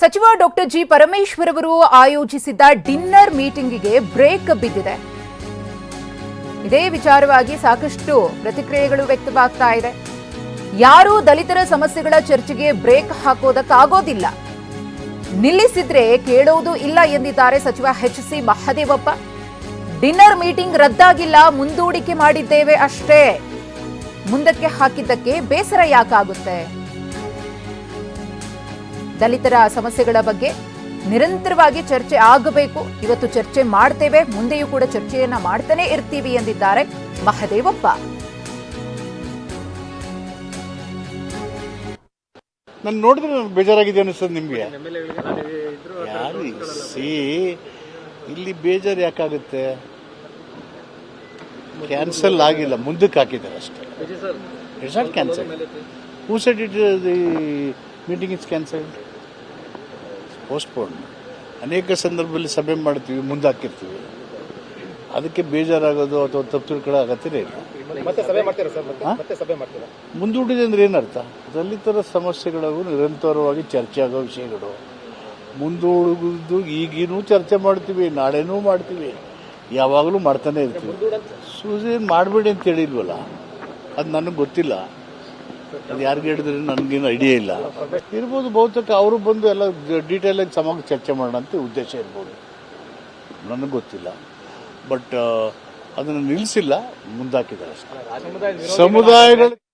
ಸಚಿವ doctor G Parameshwar ಅವರು ಆಯೋಜಿಸಿದ್ದ ಡಿನ್ನರ್ ಮೀಟಿಂಗಿಗೆ ಬ್ರೇಕ್ ಬಿದ್ದಿದೆ. ಇದೇ ವಿಚಾರವಾಗಿ ಸಾಕಷ್ಟು ಪ್ರತಿಕ್ರಿಯೆಗಳು ವ್ಯಕ್ತವಾಗ್ತಾ ಇದೆ. ಯಾರೂ ದಲಿತರ ಸಮಸ್ಯೆಗಳ ಚರ್ಚೆಗೆ ಬ್ರೇಕ್ ಹಾಕೋದಕ್ಕಾಗೋದಿಲ್ಲ. ನಿಲ್ಲಿಸಿದ್ರೆ ಕೇಳೋದು ಇಲ್ಲ ಎಂದಿದ್ದಾರೆ ಸಚಿವ H C Mahadevappa. Dinner meeting ರದ್ದಾಗಿಲ್ಲ, ಮುಂದೂಡಿಕೆ ಮಾಡಿದ್ದೇವೆ ಅಷ್ಟೇ. ಮುಂದಕ್ಕೆ ಹಾಕಿದ್ದಕ್ಕೆ ಬೇಸರ ಯಾಕಾಗುತ್ತೆ? ದಲಿತರ ಸಮಸ್ಯೆಗಳ ಬಗ್ಗೆ ನಿರಂತರವಾಗಿ ಚರ್ಚೆ ಆಗಬೇಕು. ಇವತ್ತು ಚರ್ಚೆ ಮಾಡ್ತೇವೆ. ಮುಂದೆಯೂ ಕೂಡ ಚರ್ಚೆಯನ್ನ ಮಾಡ್ತಾನೆ ಇರ್ತೀವಿ ಎಂದಿದ್ದಾರೆ ಮಹದೇವಪ್ಪ. ನಾನು ನೋಡಿದ್ರೆ ನನಗೆ ಬೇಜಾರಾಗಿದೆ ಅನಿಸ್ತದೆ ನಿಮಗೆ. ಯಾರು ಸಿ? ಇಲ್ಲಿ ಬೇಜಾರು ಯಾಕಾಗುತ್ತೆ? ಕ್ಯಾನ್ಸಲ್ ಆಗಿಲ್ಲ. ಮುಂದಕ್ಕೆ ಹಾಕಿದ್ದಾರೆ ಅಷ್ಟೇ. It's not cancel who set it the meeting is cancel postpone ಅನೇಕ ಸಂದರ್ಭದಲ್ಲಿ ಸಭೆ ಮಾಡ್ತೀವಿ ಮುಂದಾಕಿರ್ತೀವಿ ಅದಕ್ಕೆ ಬೇಜಾರಾಗೋದು ಅಥವಾ ತಪ್ಪು ತಿಳ್ಕೊಳ್ಳೋ ಅಗತ್ಯನೇ ಇಲ್ಲ. ಮುಂದೂಡಿದೆ ಅಂದ್ರೆ ಏನರ್ಥ? ದಲಿತರ ಸಮಸ್ಯೆಗಳಿಗೂ ನಿರಂತರವಾಗಿ ಚರ್ಚೆ ಆಗೋ ವಿಷಯಗಳು. ಮುಂದೂಡುವುದು ಈಗಿನೂ ಚರ್ಚೆ ಮಾಡ್ತೀವಿ ನಾಳೆನೂ ಮಾಡ್ತೀವಿ. ಯಾವಾಗಲೂ ಮಾಡ್ತಾನೆ ಇರ್ತೀವಿ. ಸೂಜಿ ಮಾಡಬೇಡಿ ಅಂತ ಹೇಳಿಲ್ವಲ್ಲ? ಅದು ನನಗೆ ಗೊತ್ತಿಲ್ಲ. ಅದು ಯಾರಿಗೆ ಹೇಳಿದ್ರೆ ನನಗೇನು ಐಡಿಯಾ ಇಲ್ಲ. ಇರ್ಬೋದು ಬಹುತೇಕ ಅವರು ಬಂದು ಎಲ್ಲ ಡೀಟೇಲ್ ಆಗಿ ಸಮಾಗ ಚರ್ಚೆ ಮಾಡೋಣ ಅಂತ ಉದ್ದೇಶ ಇರ್ಬೋದು. ನನಗೆ ಗೊತ್ತಿಲ್ಲ. ಬಟ್ ಅದನ್ನು ನಿಲ್ಲಿಸಿಲ್ಲ ಮುಂದಾಕಿದ್ದಾರೆ ಅಷ್ಟೇ. ಸಮುದಾಯಗಳು